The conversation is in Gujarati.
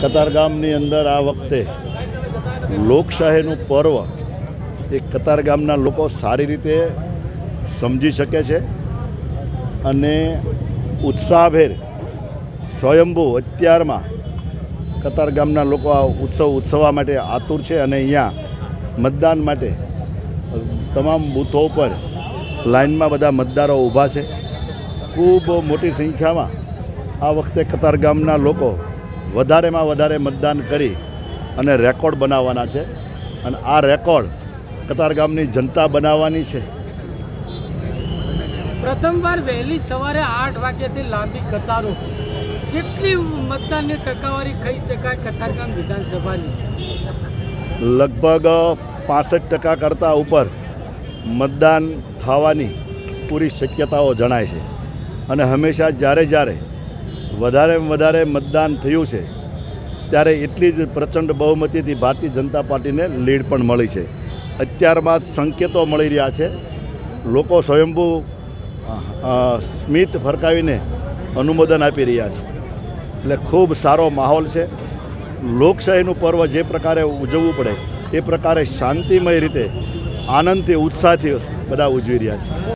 કતારગામની અંદર આ વખતે લોકશાહીનું પર્વ એ કતારગામના લોકો સારી રીતે સમજી શકે છે અને ઉત્સાહભેર સ્વયંભૂ અત્યારમાં કતારગામના લોકો આ ઉત્સવ ઉત્સવવા માટે આતુર છે અને અહીંયા મતદાન માટે તમામ બૂથો ઉપર લાઇનમાં બધા મતદારો ઊભા છે. ખૂબ મોટી સંખ્યામાં આ વખતે કતારગામના લોકો વધારેમાં વધારે મતદાન કરી અને રેકોર્ડ બનાવવાના છે. અને આ રેકોર્ડ કતારગામની જનતા બનાવવાની છે. પ્રથમવાર વહેલી સવારે આઠ વાગ્યાથી લાંબી કતારો. કેટલી મતદાનની ટકાવારી કહી શકાય કતારગામ વિધાનસભાની? લગભગ પાસઠ ટકા કરતાં ઉપર મતદાન થવાની પૂરી શક્યતાઓ જણાય છે. અને હંમેશા જ્યારે જ્યારે વધારે વધારે મતદાન થયું છે, ત્યારે એટલી જ પ્રચંડ બહુમતીથી ભારતીય જનતા પાર્ટીને લીડ પણ મળી છે. અત્યારમાં સંકેતો મળી રહ્યા છે. લોકો સ્વયંભૂ સ્મિત ફરકાવીને અનુમોદન આપી રહ્યા છે. એટલે ખૂબ સારો માહોલ છે. લોકશાહીનું પર્વ જે પ્રકારે ઉજવવું પડે, એ પ્રકારે શાંતિમય રીતે, આનંદથી, ઉત્સાહથી બધા ઉજવી રહ્યા છે.